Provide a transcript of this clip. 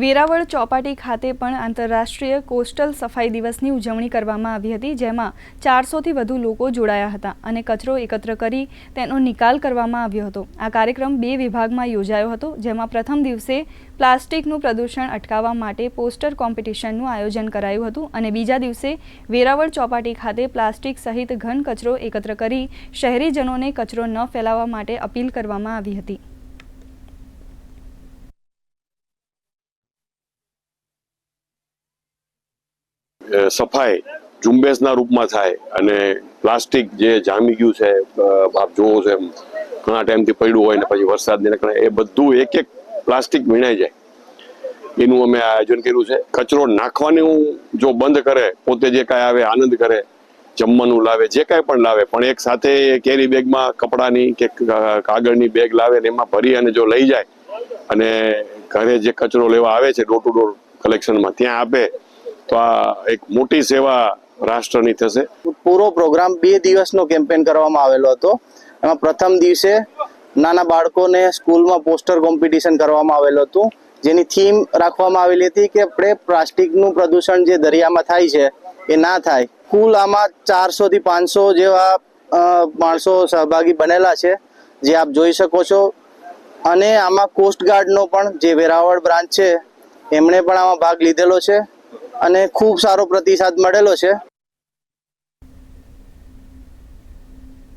વેરાવળ ચોપાટી ખાતે પણ આંતરરાષ્ટ્રીય કોસ્ટલ સફાઈ દિવસની ઉજવણી કરવામાં આવી હતી, જેમાં ચારસોથી વધુ લોકો જોડાયા હતા અને કચરો એકત્ર કરી તેનો નિકાલ કરવામાં આવ્યો હતો. આ કાર્યક્રમ બે વિભાગમાં યોજાયો હતો, જેમાં પ્રથમ દિવસે પ્લાસ્ટિકનું પ્રદૂષણ અટકાવવા માટે પોસ્ટર કોમ્પિટિશનનું આયોજન કરાયું હતું અને બીજા દિવસે વેરાવળ ચોપાટી ખાતે પ્લાસ્ટિક સહિત ઘન કચરો એકત્ર કરી શહેરીજનોને કચરો ન ફેલાવવા માટે અપીલ કરવામાં આવી હતી. સફાઈ ઝુંબેશના રૂપમાં થાય અને પ્લાસ્ટિક જે જામી ગયું છે બાપ જોવો છો એમ, ઘણા ટાઈમથી પડ્યું હોય ને પછી વરસાદને કારણે એ બધું એક એક પ્લાસ્ટિક વીણાઈ જાય. એનું અમે આયોજન કર્યું છે. કચરો નાખવાનું જો બંધ કરે, પોતે જે કાંઈ આવે આનંદ કરે, જમવાનું લાવે, જે કાંઈ પણ લાવે, પણ એક સાથે કેરી બેગમાં કપડાની કે કાગળની બેગ લાવે ને એમાં ભરી અને જો લઈ જાય અને ઘરે જે કચરો લેવા આવે છે ડોર ટુ ડોર કલેક્શનમાં ત્યાં આપે તો આ એક મોટી સેવા રાષ્ટ્રની થશે. પૂરો પ્રોગ્રામ બે દિવસનો કેમ્પેન કરવામાં આવેલો હતો. એમાં પ્રથમ દિવસે નાના બાળકોને સ્કૂલમાં પોસ્ટર કોમ્પિટિશન કરવામાં આવેલું હતું. જેની થીમ રાખવામાં આવેલી હતી કે આપણે પ્લાસ્ટિકનું પ્રદૂષણ જે દરિયામાં થાય છે, એ ના થાય. કુલ આમાં ચારસો થી પાંચસો જેવા માણસો સહભાગી બનેલા છે, જે આપ જોઈ શકો છો. અને આમાં કોસ્ટગાર્ડનો પણ જે વેરાવળ બ્રાન્ચ છે, એમણે પણ આમાં ભાગ લીધેલો છે. અને ખૂબ સારો પ્રતિસાદ મળેલો છે.